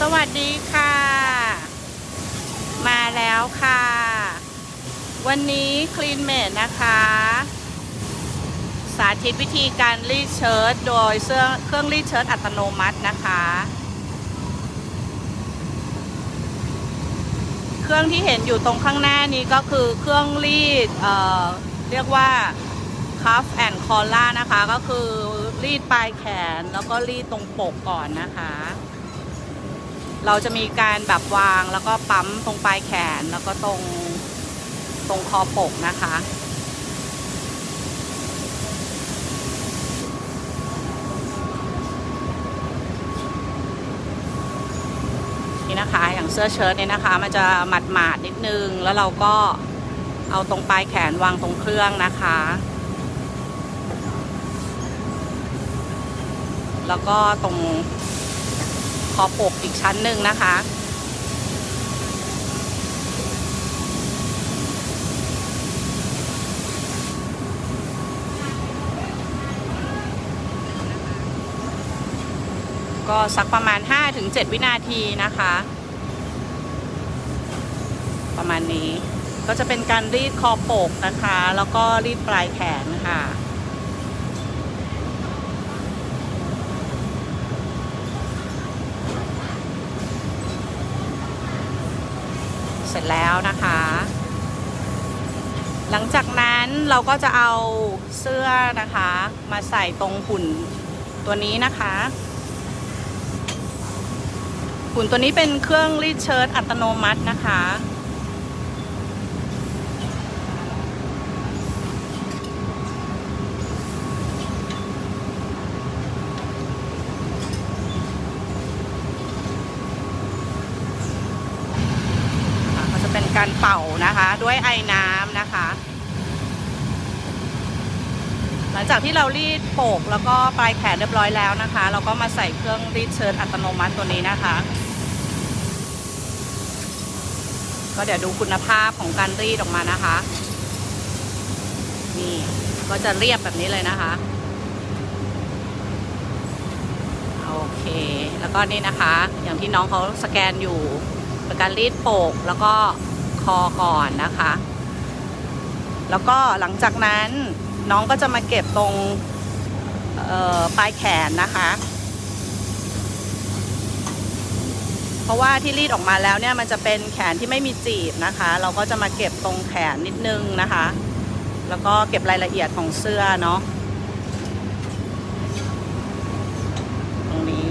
สวัสดีค่ะ มาแล้วค่ะ วันนี้คลีนเมดนะคะ สาธิตวิธีการรีดเชิ้ตโดยเสื้อเครื่องรีดเชิ้ตอัตโนมัตินะคะ เครื่องที่เห็นอยู่ตรงข้างหน้านี้ก็คือเครื่องรีดเอ่อเรียกว่า cuff and collar นะคะ ก็คือรีดปลายแขนแล้วก็รีดตรงปกก่อนนะคะ เราจะมีการแบบวางแล้วก็ปั๊มตรงปลายแขนแล้วก็ตรงตรงคอปกนะคะนี่นะคะ อย่างเสื้อเชิ้ตเนี่ยนะคะ มันจะหมาดหมาดนิดนึง แล้วเราก็เอาตรงปลายแขนวางตรงเครื่องนะคะ แล้วก็ตรง คอปกอีกชั้นหนึ่งนะคะ ก็สักประมาณ 5-7 วินาทีนะคะ ประมาณนี้ก็จะเป็นการรีดคอปกนะคะ แล้วก็รีดปลายแขนค่ะ สร็จแล้วนะคะ หลังจากนั้นเราก็จะเอาเสื้อนะคะ มาใส่ตรงหุ่นตัวนี้นะคะหุ่นตัวนี้เป็นเครื่องรีดเชิ้ตอัตโนมัตินะคะค่ะก็จะเป็นการเป่านะคะด้ วยไอ้น้ำนะคะ หลังจากที่เรารีดโปกแล้วก็ปลายแขนเรียบร้อยแล้วนะคะ เราก็มาใส่เครื่องรีดเชิ้ตอัตโนมัติตัวนี้นะคะ ก็เดี๋ยวดูคุณภาพของการรีดออกมานะคะ นี่ก็จะเรียบแบบนี้เลยนะคะโอเค แล้วก็นี่นะคะ อย่างที่น้องเขาสแกนอยู่เป็นการรีดโปกแล้วก็ คอก่อนนะคะ แล้วก็หลังจากนั้นน้องก็จะมาเก็บตรงปลายแขนนะคะ เพราะว่าที่รีดออกมาแล้วเนี่ยมันจะเป็นแขนที่ไม่มีจีบนะคะ เราก็จะมาเก็บตรงแขนนิดนึงนะคะ แล้วก็เก็บรายละเอียดของเสื้อเนาะตรงนี้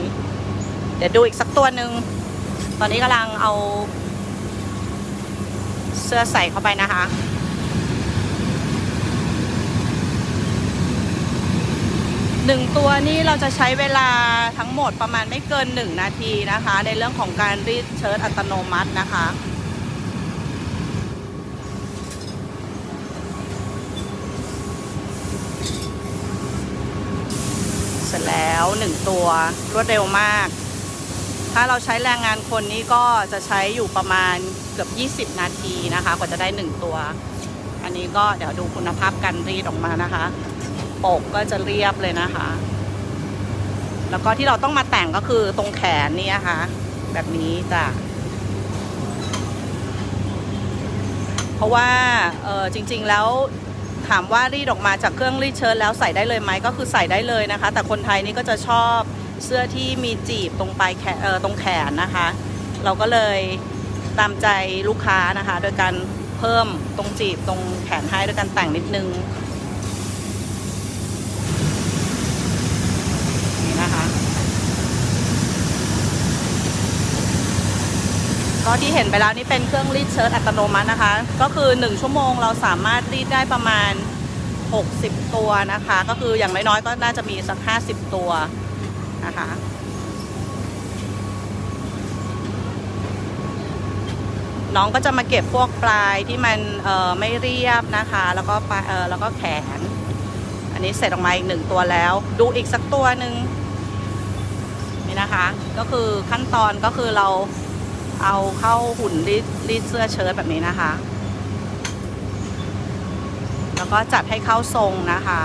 เดี๋ยวดูอีกสักตัวหนึ่งตอนนี้กำลังเอา สื้อใส่เข้าไปนะคะ หนึ่งตัวนี่เราจะใช้เวลาทั้งหมดประมาณไม่เกินหนึ่งนาทีนะคะ ในเรื่องของการรีดเชิ้ตอัตโนมัตินะคะเสร็จแล้วหนึ่งตัวรวดเร็วมาก ถ้าเราใช้แรงงานคนนี้ก็จะใช้อยู่ประมาณ เกือบ 20 นาทีนะคะ กว่าจะได้หนึ่งตัว อันนี้ก็เดี๋ยวดูคุณภาพการรีดออกมานะคะ ปกก็จะเรียบเลยนะคะ แล้วก็ที่เราต้องมาแต่งก็คือตรงแขนนี่นะคะ แบบนี้จ้ะเพราะว่าเออจริง ๆแล้วถามว่ารีดออกมาจากเครื่องรีดเชิ้ตแล้วใส่ได้เลยไหมก็คือใส่ได้เลยนะคะ แต่คนไทยนี่ก็จะชอบเสื้อที่มีจีบตรงปลายแขนเออตรงแขนนะคะ เราก็เลย ตามใจลูกค้านะคะ โดยการเพิ่มตรงจีบตรงแขนให้ด้วยการแต่งนิดนึงนี่นะคะ ก็ที่เห็นไปแล้วนี่เป็นเครื่องรีดเชิ้ตอัตโนมัตินะคะ ก็คือ 1 ชั่วโมงเราสามารถรีดได้ประมาณ 60 ตัวนะคะ ก็คืออย่างน้อยๆก็น่าจะมีสัก 50 ตัวนะคะ น้องก็จะมาเก็บพวกปลายที่มันเอ่อไม่เรียบนะคะ แล้วก็ปลายเออแล้วก็แขน อันนี้เสร็จออกมาอีกหนึ่งตัวแล้ว ดูอีกสักตัวหนึ่งนี่นะคะ ก็คือขั้นตอนก็คือเราเอาเข้าหุ่นรีดรีดเสื้อเชิ้ตแบบนี้นะคะ แล้วก็จัดให้เข้าทรงนะคะ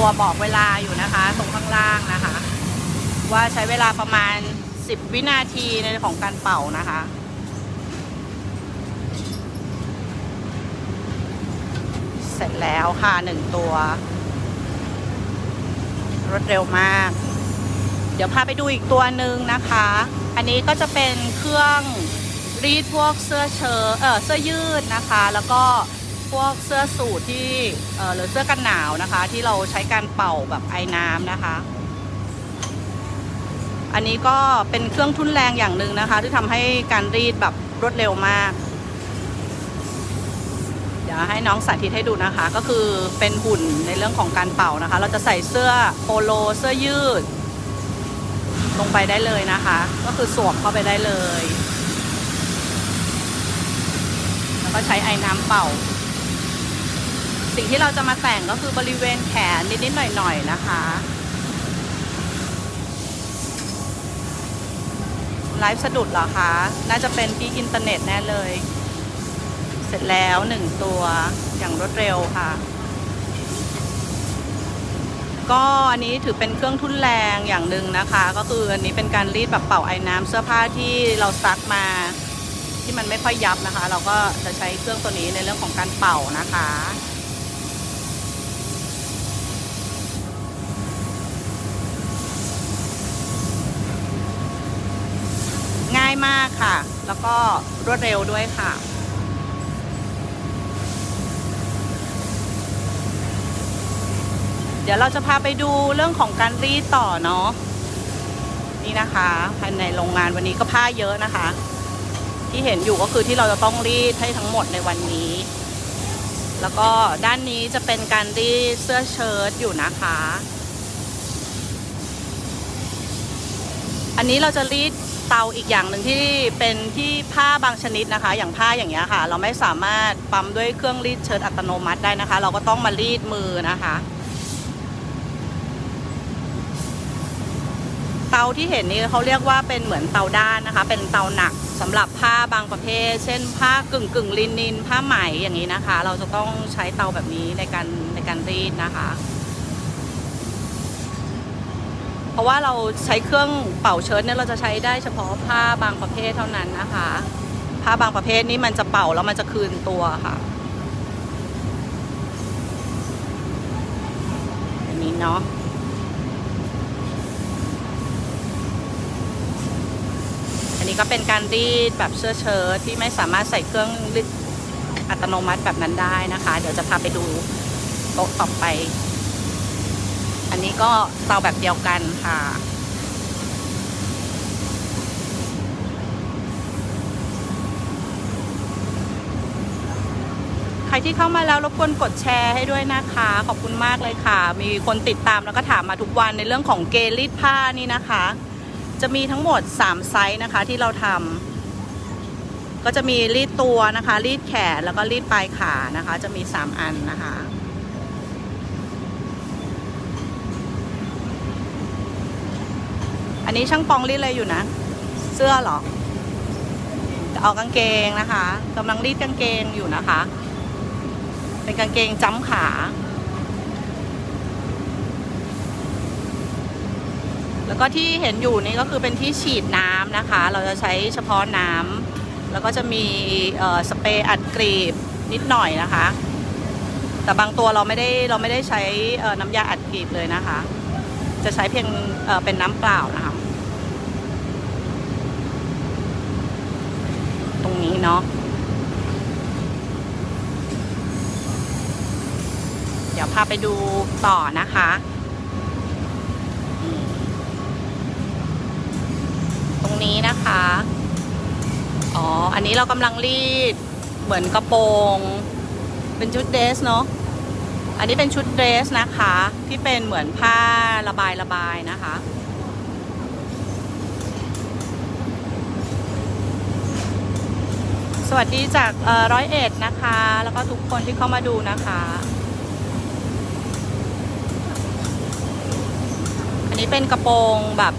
ตัวบอกเวลาอยู่นะคะ ตรงข้างล่างนะคะ ว่าใช้เวลาประมาณ 10 วินาทีในของการเป่านะคะเสร็จแล้วค่ะหนึ่งตัว รวดเร็วมาก เดี๋ยวพาไปดูอีกตัวหนึ่งนะคะ อันนี้ก็จะเป็นเครื่องรีดพวกเสื้อเชิ้ตเออเสื้อยืดนะคะ แล้วก็ พวกเสื้อสูทที่หรือเสื้อกันหนาวนะคะ ที่เราใช้การเป่าแบบไอ้น้ำนะคะ อันนี้ก็เป็นเครื่องทุ่นแรงอย่างหนึ่งนะคะ ที่ทำให้การรีดแบบรวดเร็วมาก เดี๋ยวให้น้องสาธิตให้ดูนะคะ ก็คือเป็นหุ่นในเรื่องของการเป่านะคะ เราจะใส่เสื้อโปโลเสื้อยืด ลงไปได้เลยนะคะ ก็คือสวมเข้าไปได้เลย แล้วก็ใช้ไอ้น้ำเป่า สิ่งที่เราจะมาแต่งก็คือบริเวณแขนนิด ๆ หน่อย ๆ นะคะ ไลฟ์สะดุดเหรอคะ น่าจะเป็นที่อินเทอร์เน็ตแน่เลย เสร็จแล้วหนึ่งตัวอย่างรวดเร็วค่ะ ก็อันนี้ถือเป็นเครื่องทุ่นแรงอย่างหนึ่งนะคะ ก็คืออันนี้เป็นการรีดแบบเป่าไอ้น้ำเสื้อผ้าที่เราซักมาที่มันไม่ค่อยยับนะคะ เราก็จะใช้เครื่องตัวนี้ในเรื่องของการเป่านะคะายมากค่ะ แล้วก็รวดเร็วด้วยค่ะ เดี๋ยวเราจะพาไปดูเรื่องของการรีดต่อเนาะนี่นะคะภายในโรงงานวันนี้ก็ผ้าเยอะนะคะ ที่เห็นอยู่ก็คือที่เราจะต้องรีดให้ทั้งหมดในวันนี้ แล้วก็ด้านนี้จะเป็นการรีดเสื้อเชิ้ตอยู่นะคะ อันนี้เราจะรีด เตาอีกอย่างหนึ่งที่เป็นที่ผ้าบางชนิดนะคะ อย่างผ้าอย่างเงี้ยค่ะ เราไม่สามารถปั๊มด้วยเครื่องรีดเชิ้ตอัตโนมัติได้นะคะ เราก็ต้องมารีดมือนะคะ เตาที่เห็นนี่เขาเรียกว่าเป็นเหมือนเตาด้านนะคะ เป็นเตาหนักสำหรับผ้าบางประเภท เช่น ผ้ากึ่งกึ่งลินิน ผ้าไหมอย่างนี้นะคะ เราจะต้องใช้เตาแบบนี้ในการในการรีดนะคะ เพ ราะว่าเราใช้เครื่องเป่าเชิ้ตเนี่ยเราจะใช้ได้เฉพาะผ้าบางประเภทเท่านั้นนะคะ ผ้าบางประเภทนี้มันจะเป่าแล้วมันจะคืนตัวค่ะอันนี้เนาะอันนี้ก็เป็นการรีดแบบเสื้อเชิ้ตที่ไม่สามารถใส่เครื่องรีดอัตโนมัติแบบนั้นได้นะคะ เดี๋ยวจะพาไปดูโต๊ะต่อไป อันนี้ก็เตาแบบเดียวกันค่ะ ใครที่เข้ามาแล้วรบกวนกดแชร์ให้ด้วยนะคะ ขอบคุณมากเลยค่ะ มีคนติดตามแล้วก็ถามมาทุกวันในเรื่องของเกลีดผ้านี่นะคะ จะมีทั้งหมด 3 ไซส์นะคะที่เราทำก็จะมีรีดตัวนะคะ รีดแขนแล้วก็รีดปลายขานะคะ จะมี 3 อันนะคะ อันนี้ช่างปองรีดอะไรอยู่นะ เสื้อหรอเอากางเกงนะคะกำลังรีดกางเกงอยู่นะคะ เป็นกางเกงจ้ำขาแล้วก็ที่เห็นอยู่นี่ก็คือเป็นที่ฉีดน้ำนะคะ เราจะใช้เฉพาะน้ำแล้วก็จะมีสเปรย์อัดกรีบนิดหน่อยนะคะ แต่บางตัวเราไม่ได้เราไม่ได้ใช้น้ำยาอัดกรีบเลยนะคะ จะใช้เพียงเเป็นน้ำเปล่านะคะ ตรง นี้เนาะเดี๋ยวพาไปดูต่อนะคะตรงนี้นะคะ อ๋อ อันนี้เรากำลังรีดเหมือนกระโปรง เป็นชุดเดรสเนาะ อันนี้เป็นชุดเดรสนะคะ ที่เป็นเหมือนผ้าระบายระบายนะคะ สวัสดีจากร้อยเอ็ดนะคะ แล้วก็ทุกคนที่เข้ามาดูนะคะ อันนี้เป็นกระโปรงแบบ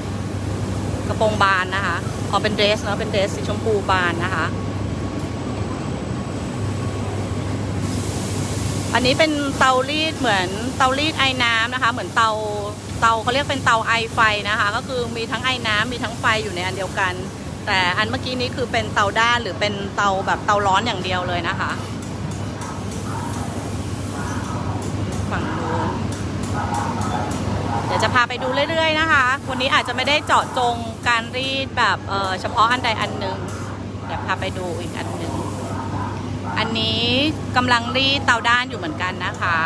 กระโปรงบานนะคะพอเป็นเดรสเนาะเป็นเดรสสีชมพูบานนะคะ อันนี้เป็นเตารีดเหมือนเตารีดไอ้น้ำนะคะ เหมือนเตาเตาเขาเรียกเป็นเตาไอไฟนะคะ ก็คือมีทั้งไอ้น้ำมีทั้งไฟอยู่ในอันเดียวกัน แต่อันเมื่อกี้นี้คือเป็นเตาด้านหรือเป็นเตาแบบเตาร้อนอย่างเดียวเลยนะคะ ฝั่งนู้นเดี๋ยวจะพาไปดูเรื่อย ๆ นะคะ วันนี้อาจจะไม่ได้เจาะจงการรีดแบบเเฉพาะอันใดอันหนึ่งเดี๋ยวพาไปดูอีกอันหนึ่งอันนี้กำลังรีดเตาด้านอยู่เหมือนกันนะคะ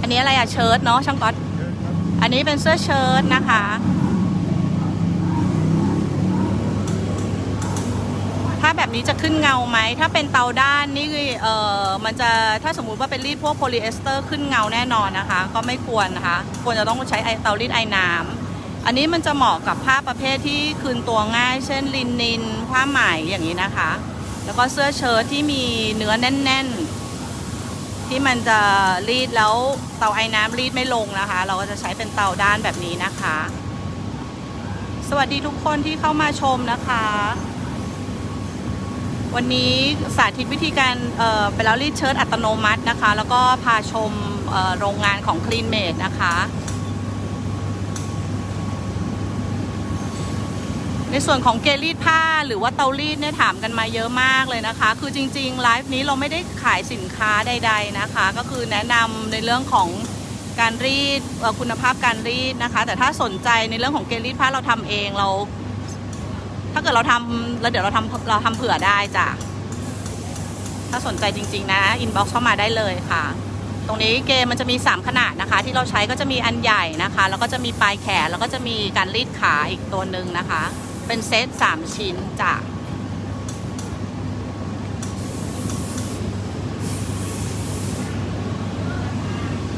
อันนี้อะไรอะเชิ้ตเนาะช่างก๊อต อันนี้เป็นเสื้อเชิ้ตนะคะ ถ้าแบบนี้จะขึ้นเงาไหม ถ้าเป็นเตาด้านนี่เออมันจะถ้าสมมุติว่าเป็นรีดพวกโพลีเอสเตอร์ขึ้นเงาแน่นอนนะคะ ก็ไม่ควรนะคะ ควรจะต้องใช้ไอเตารีดไอน้ำอันนี้มันจะเหมาะกับผ้าประเภทที่คืนตัวง่าย เช่นลินนิน ผ้าไหมอย่างนี้นะคะ แล้วก็เสื้อเชิ้ตที่มีเนื้อแน่น ๆ ที่มันจะรีดแล้วเตาไอ้น้ำรีดไม่ลงนะคะ เราก็จะใช้เป็นเตาด้านแบบนี้นะคะ สวัสดีทุกคนที่เข้ามาชมนะคะ วันนี้สาธิตวิธีการไปแล้วรีดเชิ้ตอัตโนมัตินะคะ แล้วก็พาชมโรงงานของ Clean Made นะคะ ในส่วนของเกลีดผ้าหรือว่าเตารีดเนี่ยถามกันมาเยอะมากเลยนะคะ คือจริงๆไลฟ์นี้เราไม่ได้ขายสินค้าใด ๆนะคะ ก็คือแนะนำในเรื่องของการรีดคุณภาพการรีดนะคะ แต่ถ้าสนใจในเรื่องของเกลีดผ้าเราทำเองเรา ถ้าเกิดเราทำแล้วเดี๋ยวเราทำเราทำเผื่อได้จ้ะถ้าสนใจจริง ๆ นะอินบ็อกซ์เข้ามาได้เลยค่ะ ตรงนี้เกมมันจะมี 3 ขนาดนะคะ ที่เราใช้ก็จะมีอันใหญ่นะคะ แล้วก็จะมีปลายแขนแล้วก็จะมีการรีดขาอีกตัวหนึ่งนะคะ เป็นเซต3ชิ้นจ้ะ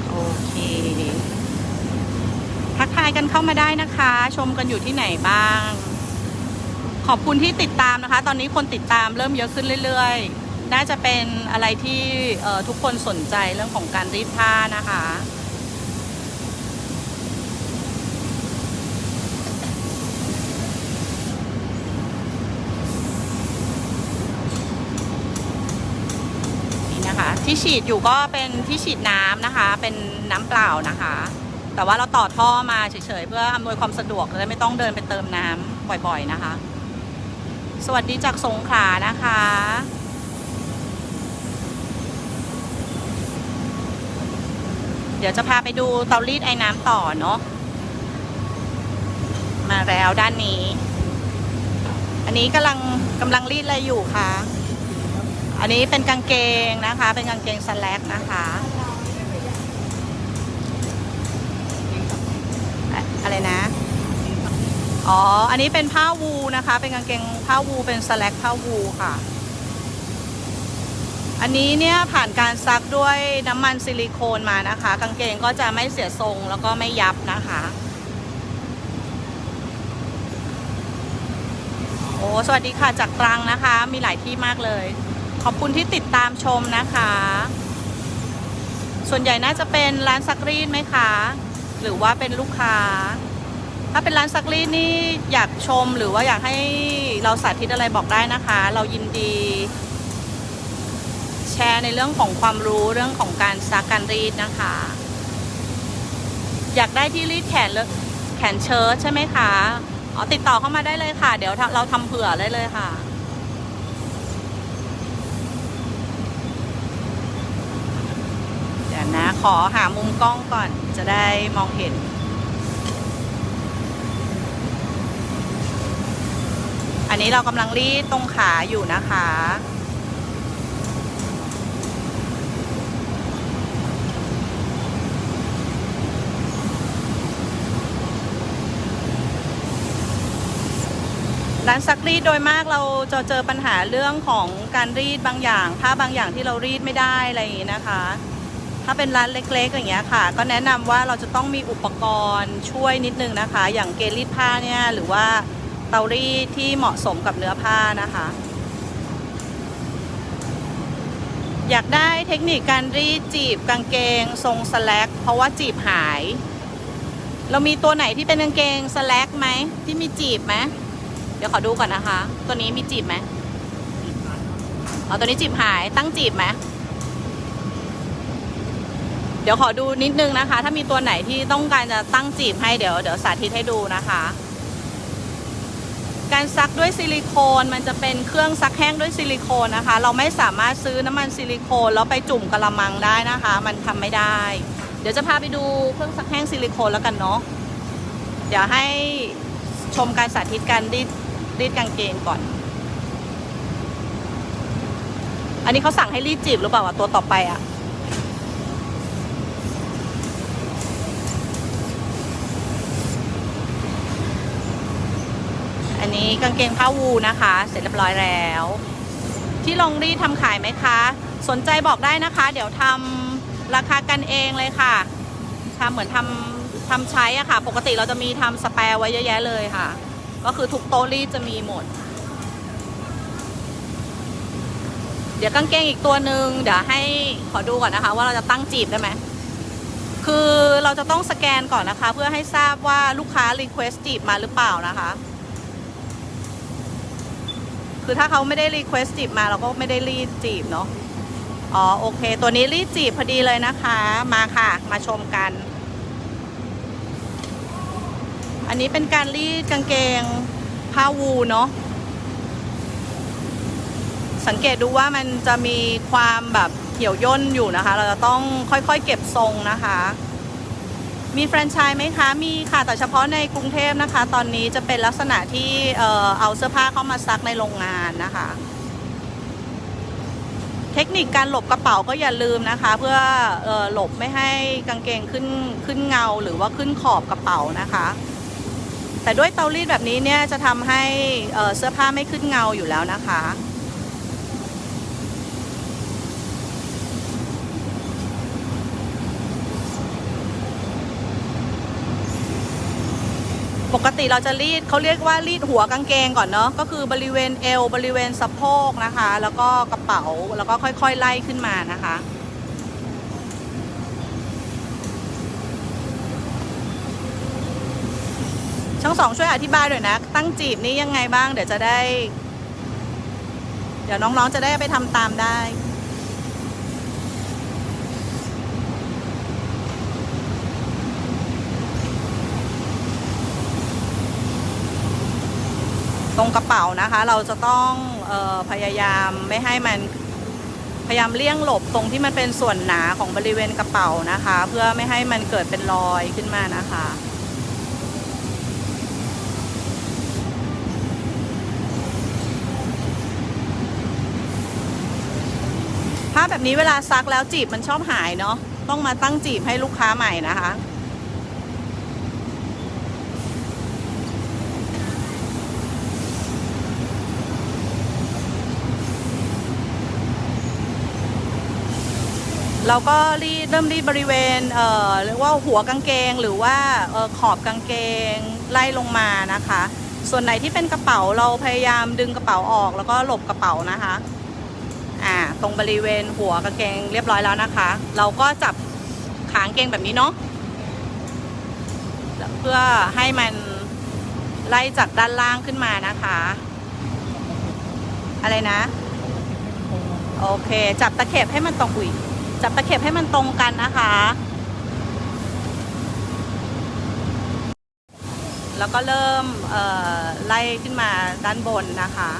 โอเค ทักทายกันเข้ามาได้นะคะ ชมกันอยู่ที่ไหนบ้าง ขอบคุณที่ติดตามนะคะ ตอนนี้คนติดตามเริ่มเยอะขึ้นเรื่อยๆ น่าจะเป็นอะไรที่ทุกคนสนใจเรื่องของการรีดผ้านะคะ นี่นะคะ ที่ฉีดอยู่ก็เป็นที่ฉีดน้ำนะคะ เป็นน้ำเปล่านะคะ แต่ว่าเราต่อท่อมาเฉยๆเพื่ออำนวยความสะดวกและไม่ต้องเดินไปเติมน้ำบ่อยๆนะคะ สวัสดีจากสงขลานะคะเดี๋ยวจะพาไปดูเตารีดไอ้น้ำต่อเนาะ มาแล้วด้านนี้ อันนี้กำลังกำลังรีดอะไรอยู่คะ อันนี้เป็นกางเกงนะคะ เป็นกางเกงสแลกนะคะอะไรนะ อ๋อ อันนี้เป็นผ้าวูนะคะ เป็นกางเกงผ้าวูเป็นสแลกผ้าวูค่ะ อันนี้เนี่ยผ่านการซักด้วยน้ำมันซิลิโคนมานะคะ กางเกงก็จะไม่เสียทรงแล้วก็ไม่ยับนะคะโอ้สวัสดีค่ะจากตรังนะคะ มีหลายที่มากเลย ขอบคุณที่ติดตามชมนะคะ ส่วนใหญ่น่าจะเป็นร้านซักรีดไหมคะ หรือว่าเป็นลูกค้า ถ้าเป็นร้านซักรีดนี่อยากชมหรือว่าอยากให้เราสาธิตอะไรบอกได้นะคะ เรายินดี แชร์ในเรื่องของความรู้เรื่องของการซักการรีดนะคะ อยากได้ที่รีดแขนแขนเชิ้ตใช่ไหมคะอ๋อติดต่อเข้ามาได้เลยค่ะ เดี๋ยวเราทำเผื่อได้เลยค่ะ เดี๋ยวนะ ขอหามุมกล้องก่อนจะได้มองเห็น อันนี้เรากำลังรีดตรงขาอยู่นะคะ ร้านซักรีดโดยมากเราจะเจอปัญหาเรื่องของการรีดบางอย่างผ้าบางอย่างที่เรารีดไม่ได้อะไรอย่างนี้นะคะ ถ้าเป็นร้านเล็กๆอย่างเงี้ยค่ะ ก็แนะนำว่าเราจะต้องมีอุปกรณ์ช่วยนิดนึงนะคะ อย่างเกลีดผ้าเนี่ยหรือว่าเตารีดที่เหมาะสมกับเนื้อผ้านะคะ อยากได้เทคนิคการรีดจีบกางเกงทรงสแลกเพราะว่าจีบหาย เรามีตัวไหนที่เป็นกางเกงสแลกไหมที่มีจีบไหมเดี๋ยวขอดูก่อนนะคะ ตัวนี้มีจีบไหมอ๋อตัวนี้จีบหายตั้งจีบไหม เดี๋ยวขอดูนิดนึงนะคะ ถ้ามีตัวไหนที่ต้องการจะตั้งจีบให้เดี๋ยวเดี๋ยวสาธิตให้ดูนะคะ การซักด้วยซิลิโคนมันจะเป็นเครื่องซักแห้งด้วยซิลิโคนนะคะ เราไม่สามารถซื้อน้ำมันซิลิโคนแล้วไปจุ่มกระมังได้นะคะ มันทำไม่ได้ เดี๋ยวจะพาไปดูเครื่องซักแห้งซิลิโคนแล้วกันเนาะเดี๋ยวให้ชมการสาธิตการรีดรีดกางเกงก่อน อันนี้เขาสั่งให้รีดจีบหรือเปล่าตัวต่อไปอะอั กางเกงผ้าวูนะคะ เสร็จเรียบร้อยแล้ว ที่ลงรีดทำขายไหมคะ สนใจบอกได้นะคะ เดี๋ยวทำราคากันเองเลยค่ะทำเหมือนทำทำใช้อะค่ะ ปกติเราจะมีทำสแปร์ไว้เยอะแยะเลยค่ะ ก็คือทุกโต๊ะรีดจะมีหมด เดี๋ยวกางเกงอีกตัวหนึ่งเดี๋ยวให้ขอดูก่อนนะคะ ว่าเราจะตั้งจีบได้ไหมคือเราจะต้องสแกนก่อนนะคะ เพื่อให้ทราบว่าลูกค้ารีเควสจีบมาหรือเปล่านะคะ คือถ้าเขาไม่ได้รีเควสจีบมาเราก็ไม่ได้รีจีบเนาะอ๋อโอเค ตัวนี้รีจีบพอดีเลยนะคะ มาค่ะ มาชมกัน อันนี้เป็นการรีดกางเกงผ้าวูเนาะสังเกตดูว่ามันจะมีความแบบเหี่ยวย่นอยู่นะคะ เราจะต้องค่อยๆเก็บทรงนะคะ มีแฟรนไชส์ไหมคะ มีค่ะ แต่เฉพาะในกรุงเทพนะคะ ตอนนี้จะเป็นลักษณะที่เอ่อเอาเสื้อผ้าเข้ามาซักในโรงงานนะคะ เทคนิคการหลบกระเป๋าก็อย่าลืมนะคะ เพื่อเอ่อหลบไม่ให้กางเกงขึ้นขึ้นเงาหรือว่าขึ้นขอบกระเป๋านะคะ แต่ด้วยเตารีดแบบนี้เนี่ยจะทำให้เอ่อเสื้อผ้าไม่ขึ้นเงาอยู่แล้วนะคะ ปกติเราจะรีดเขาเรียกว่ารีดหัวกางเกงก่อนเนาะก็คือบริเวณเอวบริเวณสะโพกนะคะ แล้วก็กระเป๋าแล้วก็ค่อยๆไล่ขึ้นมานะคะ ช่องสองช่วยอธิบายหน่อยนะ ตั้งจีบนี้ยังไงบ้าง เดี๋ยวจะได้ เดี๋ยวน้องๆจะได้ไปทำตามได้ ตรงกระเป๋านะคะ เราจะต้องออพยายามไม่ให้มันพยายามเลี่ยงหลบตรงที่มันเป็นส่วนหนาของบริเวณกระเป๋านะคะ เพื่อไม่ให้มันเกิดเป็นรอยขึ้นมานะคะผ้าแบบนี้เวลาซักแล้วจีบมันชอบหายเนาะต้องมาตั้งจีบให้ลูกค้าใหม่นะคะ เราก็รีดเริ่มรีดบริเวณเอ่อเรียกว่าหัวกางเกงหรือว่าเอ่อขอบกางเกงไล่ลงมานะคะ ส่วนไหนที่เป็นกระเป๋าเราพยายามดึงกระเป๋าออกแล้วก็หลบกระเป๋านะคะอ่าตรงบริเวณหัวกางเกงเรียบร้อยแล้วนะคะ เราก็จับขางเกงแบบนี้เนาะเพื่อให้มันไล่จากด้านล่างขึ้นมานะคะ อะไรนะ โอเค จับตะเข็บให้มันตรงอุย จับตะเข็บให้มันตรงกันนะคะ แล้วก็เริ่มไล่ขึ้นมาด้านบนนะคะ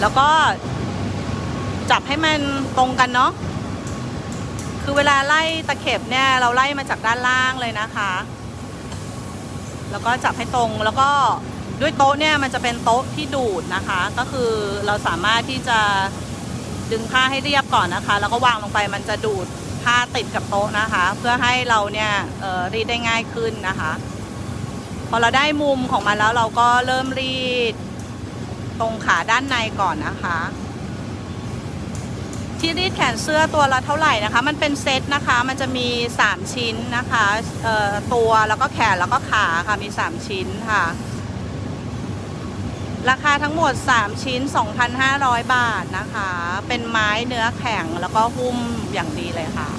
แล้วก็จับให้มันตรงกันเนาะ คือเวลาไล่ตะเข็บเนี่ยเราไล่มาจากด้านล่างเลยนะคะ แล้วก็จับให้ตรงแล้วก็ด้วยโต๊ะเนี่ยมันจะเป็นโต๊ะที่ดูดนะคะ ก็คือเราสามารถที่จะดึงผ้าให้เรียบก่อนนะคะ แล้วก็วางลงไปมันจะดูดผ้าติดกับโต๊ะนะคะ เพื่อให้เราเนี่ยรีดได้ง่ายขึ้นนะคะ พอเราได้มุมของมันแล้วเราก็เริ่มรีดตรงขาด้านในก่อนนะคะ ที่รีดแขนเสื้อตัวละเท่าไหร่นะคะ มันเป็นเซตนะคะ มันจะมี 3 ชิ้นนะคะเอ่อตัวแล้วก็แขนแล้วก็ขาค่ะ มี 3 ชิ้นค่ะ ราคาทั้งหมด 3 ชิ้น 2,500 บาทนะคะ เป็นไม้เนื้อแข็งแล้วก็หุ้มอย่างดีเลยค่ะ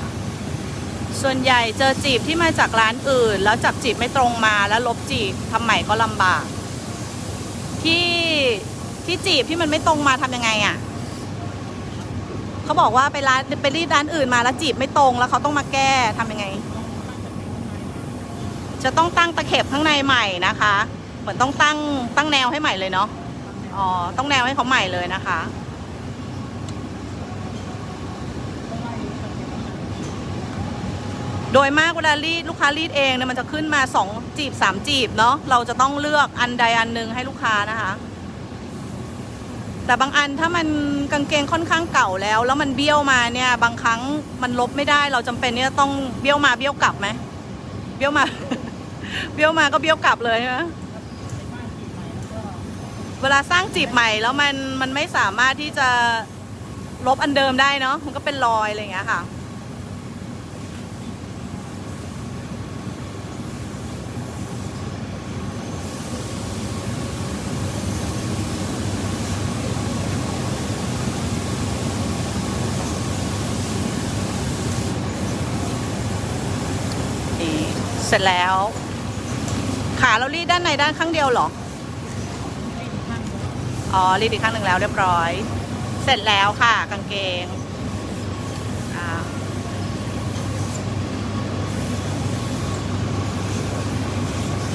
ส่วนใหญ่เจอจีบที่มาจากร้านอื่น แล้วจับจีบไม่ตรงมาแล้วลบจีบทำใหม่ก็ลำบาก ที่ที่จีบที่มันไม่ตรงมาทำยังไงอะ่ะ เขาบอกว่าไปร้านไปรีดร้านอื่นมาแล้วจีบไม่ตรงแล้วเขาต้องมาแก้ทำยังไง จะต้องตั้งตะเข็บข้างในใหม่นะคะ เหมือนต้องตั้งตั้งแนวให้ใหม่เลยเนาะอ๋อต้องแนวให้เขาใหม่เลยนะคะโดยมากเวลารีดลูกค้ารีดเองเนี่ยมันจะขึ้นมาสองจีบสามจีบเนาะเราจะต้องเลือกอันใดอันหนึ่งให้ลูกค้านะคะ แต่บางอันถ้ามันกางเกงค่อนข้างเก่าแล้ว แล้วมันเบี้ยวมาเนี่ย บางครั้งมันลบไม่ได้เราจำเป็นเนี่ยต้องเบี้ยวมาเบี้ยวกลับไหมเบี้ยวมา เบี้ยวมาก็เบี้ยวกลับเลยใช่ไหมเวลาสร้างจีบใหม่แล้วมันมันไม่สามารถที่จะลบอันเดิมได้เนาะมันก็เป็นรอยอะไรอย่างเงี้ยค่ะ นี่ เสร็จแล้ว ขาเรารีดด้านในด้านข้างเดียวหรออ๋อรีดอีกข้างหนึ่งแล้วเรียบร้อย เสร็จแล้วค่ะกางเกง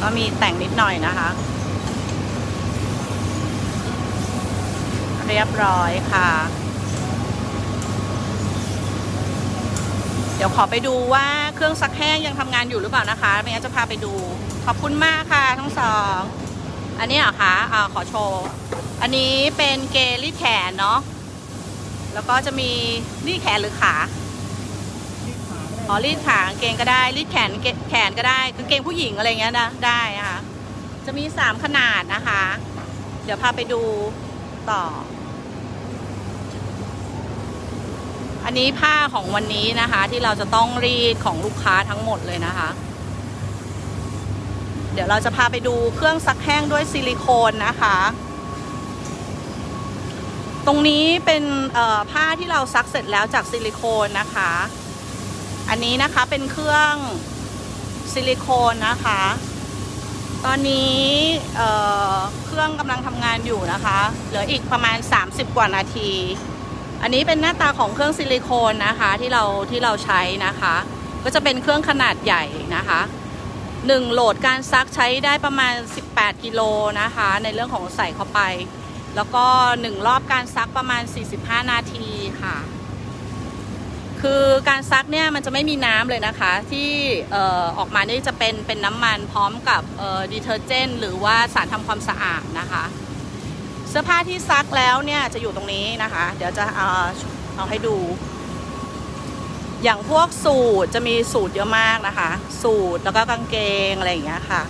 ก็มีแต่งนิดหน่อยนะคะ เรียบร้อยค่ะ เดี๋ยวขอไปดูว่าเครื่องซักแห้งยังทำงานอยู่หรือเปล่านะคะไม่งั้นจะพาไปดู ขอบคุณมากค่ะทั้งสอง อันนี้เหรอคะอ่าขอโชว์ อันนี้เป็นเกลีดแขนเนาะ แล้วก็จะมีรีดแขนหรือขาอ๋อรีดขากางเกงก็ได้รีดแขนแขนก็ได้กางเกงผู้หญิงอะไรเงี้ยนะได้นะคะจะมีสามขนาดนะคะ เดี๋ยวพาไปดูต่อ อันนี้ผ้าของวันนี้นะคะ ที่เราจะต้องรีดของลูกค้าทั้งหมดเลยนะคะ เดี๋ยวเราจะพาไปดูเครื่องซักแห้งด้วยซิลิโคนนะคะ ตรงนี้เป็นผ้าที่เราซักเสร็จแล้วจากซิลิโคนนะคะ อันนี้นะคะเป็นเครื่องซิลิโคนนะคะ ตอนนี้เอ่อเครื่องกำลังทำงานอยู่นะคะ เหลืออีกประมาณ 30 กว่านาที อันนี้เป็นหน้าตาของเครื่องซิลิโคนนะคะที่เราที่เราใช้นะคะ ก็จะเป็นเครื่องขนาดใหญ่นะคะหนึ่งโหลดการซักใช้ได้ประมาณ 18 กิโลนะคะ ในเรื่องของใส่เข้าไป แล้วก็หนึ่งรอบการซักประมาณ 45 นาทีค่ะ คือการซักเนี่ยมันจะไม่มีน้ำเลยนะคะ ที่ออออกมานี่จะเป็นเป็นน้ำมันพร้อมกับดีเทอร์เจนหรือว่าสารทำความสะอาดนะคะ เสื้อผ้าที่ซักแล้วเนี่ยจะอยู่ตรงนี้นะคะ เดี๋ยวจะเอาเอาให้ดู อย่างพวกสูตรจะมีสูตรเยอะมากนะคะ สูตรแล้วก็กางเกงอะไรอย่างเงี้ยค่ะ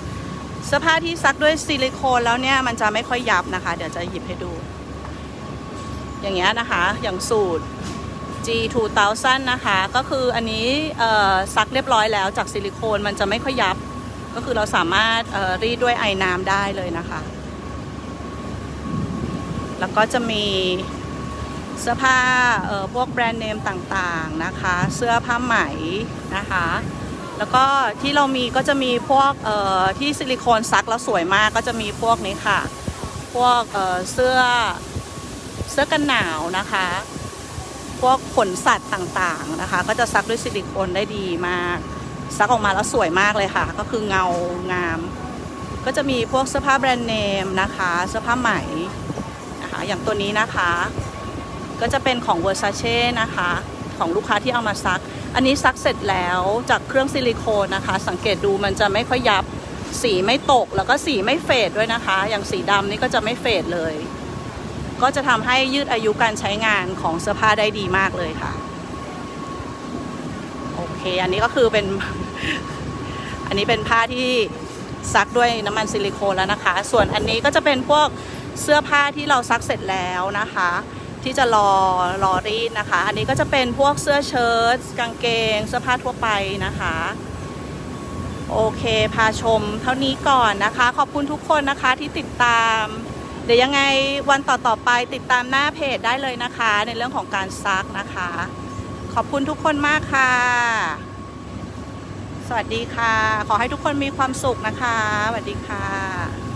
เสื้อผ้าที่ซักด้วยซิลิโคนแล้วเนี่ยมันจะไม่ค่อยยับนะคะ เดี๋ยวจะหยิบให้ดู อย่างเงี้ยนะคะ อย่างสูตร G2000 นะคะ ก็คืออันนี้ซักเรียบร้อยแล้วจากซิลิโคนมันจะไม่ค่อยยับ ก็คือเราสามารถรีดด้วยไอ้น้ำได้เลยนะคะ แล้วก็จะมีเสื้อผ้าเอ่อพวกแบรนด์เนมต่างๆนะคะ เสื้อผ้าไหมนะคะ แล้วก็ที่เรามีก็จะมีพวกเอ่อที่ซิลิโคนซักแล้วสวยมากก็จะมีพวกนี้ค่ะ พวกเอ่อเสื้อเสื้อกันหนาวนะคะ พวกขนสัตว์ต่างๆนะคะ ก็จะซักด้วยซิลิโคนได้ดีมาก ซักออกมาแล้วสวยมากเลยค่ะ ก็คือเงางาม ก็จะมีพวกเสื้อผ้าแบรนด์เนมนะคะ เสื้อผ้าไหม อย่างตัวนี้นะคะ ก็จะเป็นของ Versace นะคะ ของลูกค้าที่เอามาซัก อันนี้ซักเสร็จแล้วจากเครื่องซิลิโคนนะคะ สังเกตดูมันจะไม่ค่อยยับสีไม่ตกแล้วก็สีไม่เฟดด้วยนะคะ อย่างสีดำนี่ก็จะไม่เฟดเลย ก็จะทำให้ยืดอายุการใช้งานของเสื้อผ้าได้ดีมากเลยค่ะ โอเค อันนี้ก็คือเป็น อันนี้เป็นผ้าที่ซักด้วยน้ำมันซิลิโคนแล้วนะคะ ส่วนอันนี้ก็จะเป็นพวก เสื้อผ้าที่เราซักเสร็จแล้วนะคะ ที่จะรอรอรีดนะคะ อันนี้ก็จะเป็นพวกเสื้อเชิ้ตกางเกง เสื้อผ้าทั่วไปนะคะโอเค พาชมเท่านี้ก่อนนะคะ ขอบคุณทุกคนนะคะที่ติดตาม เดี๋ยวยังไงวันต่อๆไปติดตามหน้าเพจได้เลยนะคะ ในเรื่องของการซักนะคะ ขอบคุณทุกคนมากค่ะ สวัสดีค่ะ ขอให้ทุกคนมีความสุขนะคะ สวัสดีค่ะ